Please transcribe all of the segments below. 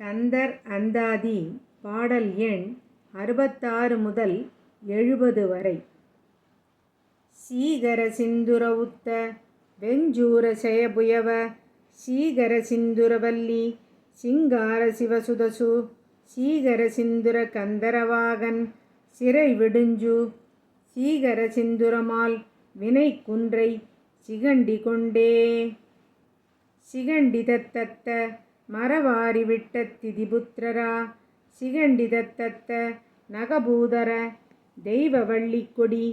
கந்தர் அந்தாதி பாடல் எண் அறுபத்தாறு முதல் எழுபது வரை. சீகர சிந்துர உத்த வெஞ்சூர செயபுயவ சீகர சிந்துரவல்லி சிங்கார சிவசுதசு சீகர சிந்துர கந்தரவாகன் சிறை விடுஞ்சு சீகர சிந்துரமால் வினை குன்றை சிகண்டி கொண்டே சிகண்டிதத்தத்த மரவாரி விட்ட திதிபுத்திரரா சிகண்டிதத்தத்த நகபூதர தெய்வவள்ளிக்கொடி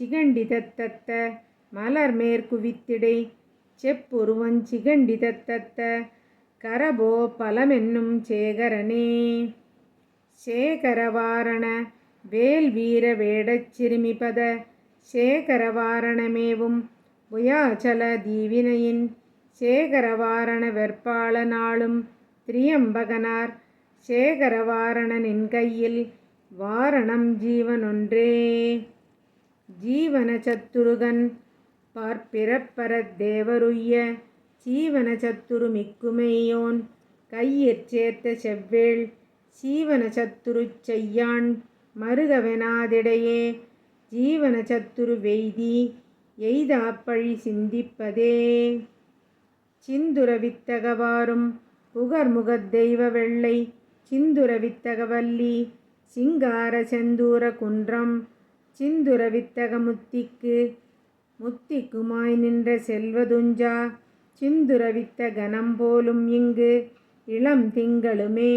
சிகண்டிதத்தத்த மலர் மேற்குவித்திடை செப்புருவஞ் சிகண்டிதத்தத்த கரபோ பலமென்னும் சேகரனே. சேகரவாரண வேல் வீர வேடச் சேகரவாரணமேவும் புயாச்சல தீவினையின் சேகரவாரண வெற்பாள நாளும் திரியம்பகனார் சேகரவாரணனின் கையில் வாரணம் ஜீவனொன்றே. ஜீவன சத்துருகன் பார்ப்பிறப்பரத் தேவருய்ய சீவன சத்துரு மிக்குமையோன் கையிற் சேர்த்த செவ்வேள் சீவன சத்துருச் செய்யான் மருகவெனாதிடையே ஜீவன சத்துரு வெய்தி எய்தாப்பழி சிந்திப்பதே. சிந்துரவித்தகவாரும் புகர்முகத் தெய்வ வெள்ளை சிந்துரவித்தகவல்லி சிங்கார செந்தூர குன்றம் சிந்துரவித்தக முத்திக்கு முத்திக்குமாய் நின்ற செல்வதுஞ்சா சிந்துரவித்த கணம் போலும் இங்கு இளம் திங்களுமே.